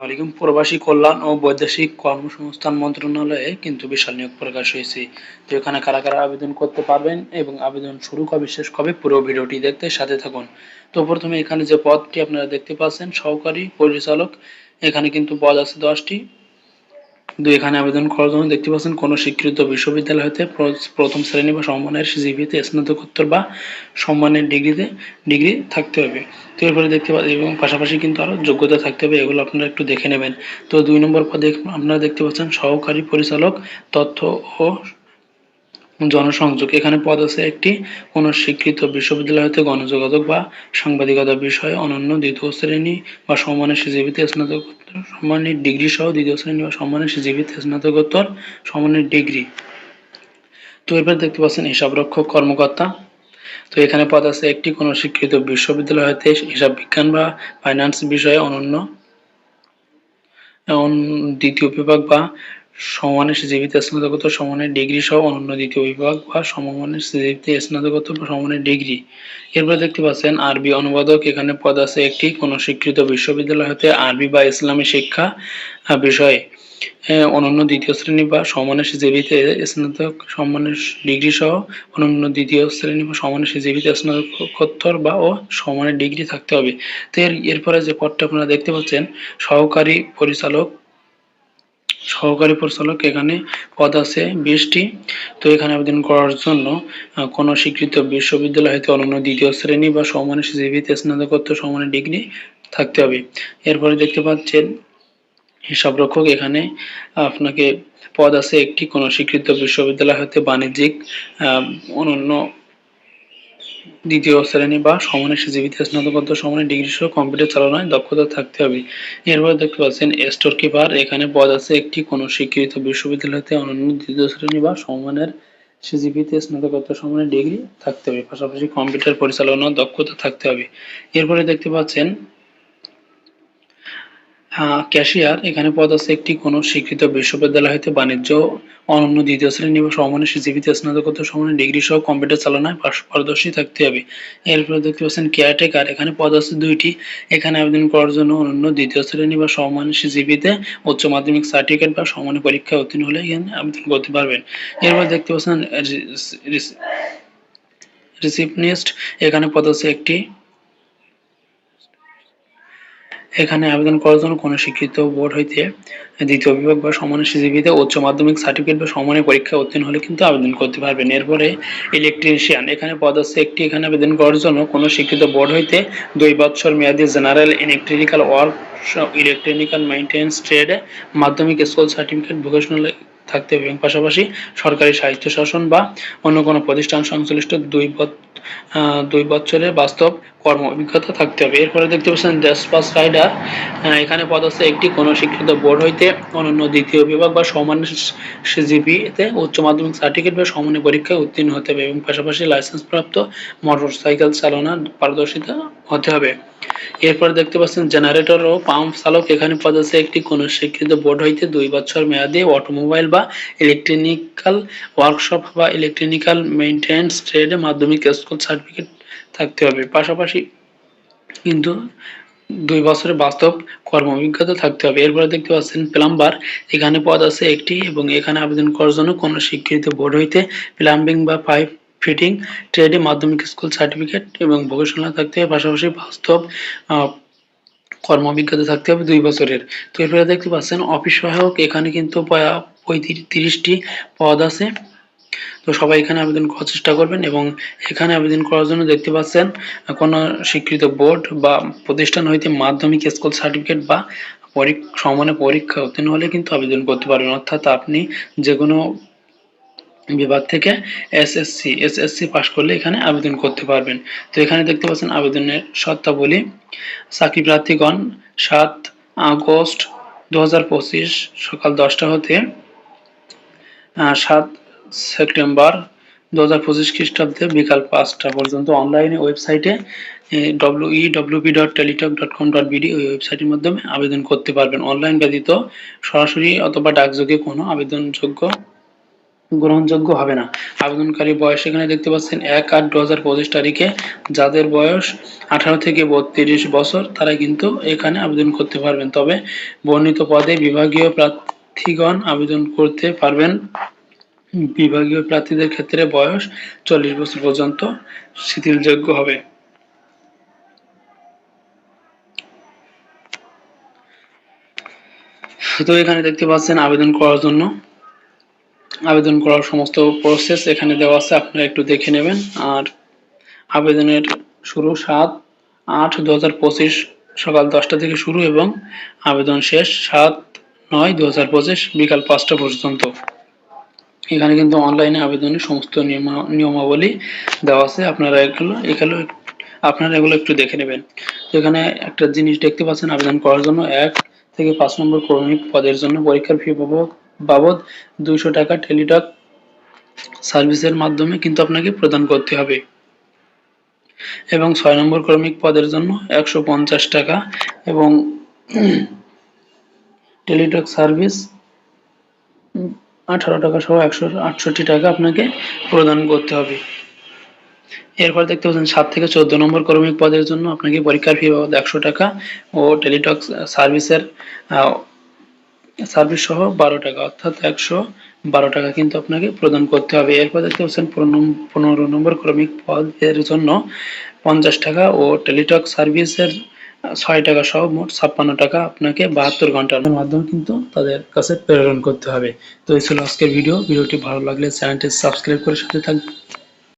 আলাইকুম প্রবাসী কল্যাণ ও বৈদেশিক কর্মসংস্থান মন্ত্রণালয়ে কিন্তু বিশাল নিয়োগ প্রকাশ হয়েছে তো এখানে কারা কারা আবেদন করতে পারবেন এবং আবেদন শুরু কবে, শেষ কবে, পুরো ভিডিওটি দেখতে সাথে থাকুন। তো প্রথমে এখানে যে পদটি আপনারা দেখতে পাচ্ছেন, সহকারী পরিচালক, এখানে কিন্তু পদ আছে দশটি। দুই এখানে আবেদন করার জন্য দেখতে পাচ্ছেন কোনো স্বীকৃত বিশ্ববিদ্যালয় হতে প্রথম শ্রেণি বা সম্মানের জিবিতে স্নাতকোত্তর বা সম্মানের ডিগ্রিতে ডিগ্রি থাকতে হবে। তো এরপরে দেখতে পাচ্ছেন এবং পাশাপাশি কিন্তু আরও যোগ্যতা থাকতে হবে, এগুলো আপনারা একটু দেখে নেবেন। তো দুই নম্বর পদে আপনারা দেখতে পাচ্ছেন সহকারী পরিচালক, তথ্য ও জনসংযোগ। এখানে পদ আছে একটি, কোন স্বীকৃত বিশ্ববিদ্যালয় হতে গণযোগাযোগ বা সাংবাদিকতা বিষয়ে অনন্য দ্বিতীয় শ্রেণি বা সম্মানের সিজিবিতে স্নাতকোত্তর সম্মানের ডিগ্রি সহ দ্বিতীয় শ্রেণি বা সম্মানের সিজিবিতে স্নাতকোত্তর সম্মানের ডিগ্রি। তো এবার দেখতে পাচ্ছেন হিসাবরক্ষক কর্মকর্তা। তো এখানে পদ আছে একটি, কোন স্বীকৃত বিশ্ববিদ্যালয় হতে হিসাব বিজ্ঞান বা ফাইন্যান্স বিষয়ে অনন্য। দ্বিতীয় বিভাগ বা সমমানের সিজিপিতে স্নাতকোত্তর সমমানের ডিগ্রি সহ অনন্য দ্বিতীয় বিভাগ বা সমমানের সিজিপিতে স্নাতকোত্তর বা ডিগ্রি। এরপর দেখতে পাচ্ছেন, আরবি অনুবাদক, এখানে পদ আছে একটি কোন স্বীকৃত বিশ্ববিদ্যালয় হতে আরবি বা ইসলামী শিক্ষা বিষয়ে। অনন্য দ্বিতীয় শ্রেণি বা সমানের সিজিপিতে স্নাতক, সম্মানের ডিগ্রি সহ অনন্য দ্বিতীয় শ্রেণি বা সমানের সিজিপিতে স্নাতকোত্তর বা ও সমানের ডিগ্রি থাকতে হবে। তো এর, এরপরে যে পদটা আপনারা দেখতে পাচ্ছেন, সহকারী পরিচালক সহকারী পরিচালক এখানে পদ আছে বিশটি। তো এখানে আবেদন করার জন্য কোনো স্বীকৃত বিশ্ববিদ্যালয় হতে অনন্য দ্বিতীয় শ্রেণি বা সমানের সিজিপিতে স্নাতকোত্তর সমানের ডিগ্রি থাকতে হবে। এরপরে দেখতে পাচ্ছেন হিসাবরক্ষক এখানে, আপনাকে পদ আছে একটি, কোন স্বীকৃত বিশ্ববিদ্যালয় হতে বাণিজ্যিক অনন্য দ্বিতীয় শ্রেণি বা সমানের সিজিপিতে স্নাতকোত্তর সমানের ডিগ্রি সহ কম্পিউটার চালানোয় দক্ষতা থাকতে হবে। এরপর দেখতে পাচ্ছেন স্টোর কিপার এখানে পদ আছে একটি। কোন স্বীকৃত বিশ্ববিদ্যালয়তে অনন্য দ্বিতীয় শ্রেণি বা সমানের সিজিপিতে স্নাতকোত্তর সমানের ডিগ্রি থাকতে হবে। পাশাপাশি কম্পিউটার পরিচালনার দক্ষতা থাকতে হবে। এরপরে দেখতে পাচ্ছেন ক্যাশিয়ার, এখানে পদ আছে একটি কোন স্বীকৃত বিশ্ববিদ্যালয় হইতে বাণিজ্য অনন্য দ্বিতীয় শ্রেণি বা সমানের সিজিপিতে স্নাতকোত্তর সমানের ডিগ্রি সহ কম্পিউটার চালনায় পারদর্শী থাকতে হবে। এরপরে দেখতে পাচ্ছেন কেয়ারটেকার। এখানে পদ আছে দুইটি। এখানে আবেদন করার জন্য অনন্য দ্বিতীয় শ্রেণি বা সমানের সিজিপিতে উচ্চ মাধ্যমিক সার্টিফিকেট বা সমানের পরীক্ষায় উত্তীর্ণ হলে এখানে আবেদন করতে পারবেন। এরপর দেখতে পাচ্ছেন রিসিপনিস্ট এখানে পদ আছে একটি এখানে আবেদন করার জন্য কোনো শিক্ষিত বোর্ড হইতে দ্বিতীয় বিভাগ বা সমানের সিজিপিতে উচ্চ মাধ্যমিক সার্টিফিকেট বা সমানের পরীক্ষায় উত্তীর্ণ হলে কিন্তু আবেদন করতে পারবেন। এরপরে ইলেকট্রিশিয়ান এখানে পদ আছে একটি। এখানে আবেদন করার জন্য কোনো শিক্ষিত বোর্ড হইতে দুই বছর মেয়াদী general electrical work electrical maintenance trade মাধ্যমিক স্কুল সার্টিফিকেট ভোকেশনাল থাকতে হবে এবং পাশাপাশি সরকারি সাহিত্য শাসন বা অন্য কোনো প্রতিষ্ঠান সংশ্লিষ্ট দুই দুই বছরের বাস্তব কর্ম অভিজ্ঞতা থাকতে হবে। এরপরে দেখতে পাচ্ছেন ড্যাশপাস রাইডার এখানে পদ আছে একটি কোনো শিক্ষিত বোর্ড হইতে অনন্য দ্বিতীয় বিভাগ বা সমান সিজিপিতে উচ্চ মাধ্যমিক সার্টিফিকেট বা সমন্বয় পরীক্ষায় উত্তীর্ণ হতে হবে এবং পাশাপাশি লাইসেন্সপ্রাপ্ত মোটর সাইকেল চালানোর পারদর্শিতা হতে হবে। এরপর দেখতে পাচ্ছেন জেনারেটর ও পাম্প চালক এখানে পদ আছে একটি কোন স্বীকৃত বোর্ড হইতে দুই বছর মেয়াদে অটোমোবাইল বা ইলেকট্রিক্যাল ওয়ার্কশপ বা ইলেকট্রিক্যাল মেইনটেন্স ট্রেডে মাধ্যমিক স্কুল সার্টিফিকেট থাকতে হবে। পাশাপাশি কিন্তু দুই বছরের বাস্তব কর্ম অভিজ্ঞতা থাকতে হবে। এরপরে দেখতে পাচ্ছেন প্লাম্বার এখানে পদ আছে একটি এবং এখানে আবেদন করার জন্য কোনো স্বীকৃত বোর্ড হইতে প্লাম্বিং বা পাইপ ফিটিং ট্রেডে মাধ্যমিক স্কুল সার্টিফিকেট এবং ভোকেশনাল থাকতে হবে পাশাপাশি বাস্তব আহ, কর্ম থাকতে হবে দুই বছরের। তো এরপরে দেখতে পাচ্ছেন অফিস সহায়ক এখানে কিন্তু পঁয়ত্রিশটি পদ আছে। তো সবাই এখানে আবেদন করার চেষ্টা করবেন এবং এখানে আবেদন করার জন্য দেখতে পাচ্ছেন কোনো স্বীকৃত বোর্ড বা প্রতিষ্ঠান হইতে মাধ্যমিক স্কুল সার্টিফিকেট বা পরীক্ষা সমানে পরীক্ষা উত্তীর্ণ হলে কিন্তু আবেদন করতে পারবেন। অর্থাৎ আপনি যে কোনো বিভাগ থেকে এসএসসি এসএসসি পাশ করলে এখানে আবেদন করতে পারবেন। তো এখানে দেখতে পাচ্ছেন আবেদনের শর্তাবলী। চাকরি প্রার্থীগণ সাত আগস্ট দু হাজার পঁচিশ সকাল দশটা হতে সাত সেপ্টেম্বর দু হাজার পঁচিশ খ্রিস্টাব্দে বিকাল পাঁচটা পর্যন্ত অনলাইনে ওয়েবসাইটে W E WB dot Teletalk dot com dot BD ওই ওয়েবসাইটের মাধ্যমে আবেদন করতে পারবেন। অনলাইন ব্যতীত সরাসরি অথবা ডাকযোগে কোনো আবেদনযোগ্য গ্রহণযোগ্য হবে না। আবেদনকারী বয়স এখানে দেখতে পাচ্ছেন এক আট দু হাজার পঁচিশ তারিখে। যাদের বয়স আঠারো থেকে বত্রিশ বছর, তারা কিন্তু এখানে আবেদন করতে পারবেন। তবে বর্ণিত পদে বিভাগীয় প্রার্থীগণ আবেদন করতে পারবেন। বিভাগীয় প্রার্থীদের ক্ষেত্রে বয়স চল্লিশ বছর পর্যন্ত শিথিলযোগ্য হবে। তো এখানে দেখতে পাচ্ছেন আবেদন করার জন্য আবেদন করার সমস্ত প্রসেস এখানে দেওয়া আছে, আপনারা একটু দেখে নেবেন। আর আবেদনের শুরু সাত আট দু হাজার পঁচিশ সকাল দশটা থেকে শুরু এবং আবেদন শেষ সাত নয় দু হাজার পঁচিশ বিকাল পাঁচটা পর্যন্ত। এখানে কিন্তু অনলাইনে আবেদনের সমস্ত নিয়মা- নিয়মাবলী দেওয়া আছে। আপনারা এগুলো এগুলো আপনারা এগুলো একটু দেখে নেবেন। এখানে একটা জিনিস দেখতে পাচ্ছেন, আবেদন করার জন্য এক থেকে পাঁচ নম্বর কর্মী পদের জন্য পরীক্ষার ফি বাবদ বাবদ দুইশো টাকা টেলিটক সার্ভিসের মাধ্যমে কিন্তু আপনাকে প্রদান করতে হবে। এবং ছয় নম্বর ক্রমিক পদের জন্য একশো পঞ্চাশ টাকা এবং টেলিটক সার্ভিস আঠারো টাকা সহ একশো আটষট্টি টাকা আপনাকে প্রদান করতে হবে। এরপর দেখতে পাচ্ছেন, সাত থেকে চোদ্দ নম্বর কর্মিক পদের জন্য আপনাকে পরীক্ষার ফি বাবদ একশো টাকা ও টেলিটক সার্ভিসের সার্ভিস সহ বারো টাকা, অর্থাৎ একশো বারো টাকা কিন্তু আপনাকে প্রদান করতে হবে। এরপর দেখতে পাচ্ছেন পনেরো- নম্বর ক্রমিক পদের জন্য পঞ্চাশ টাকা ও টেলিটক সার্ভিসের ছয় টাকা সহ মোট ছাপ্পান্ন টাকা আপনাকে বাহাত্তর ঘণ্টার মাধ্যমে কিন্তু তাদের কাছে প্রেরণ করতে হবে। তো এই ছিল আজকের ভিডিও। ভিডিওটি ভালো লাগলে চ্যানেলটি সাবস্ক্রাইব করে সাথে থাকবেন।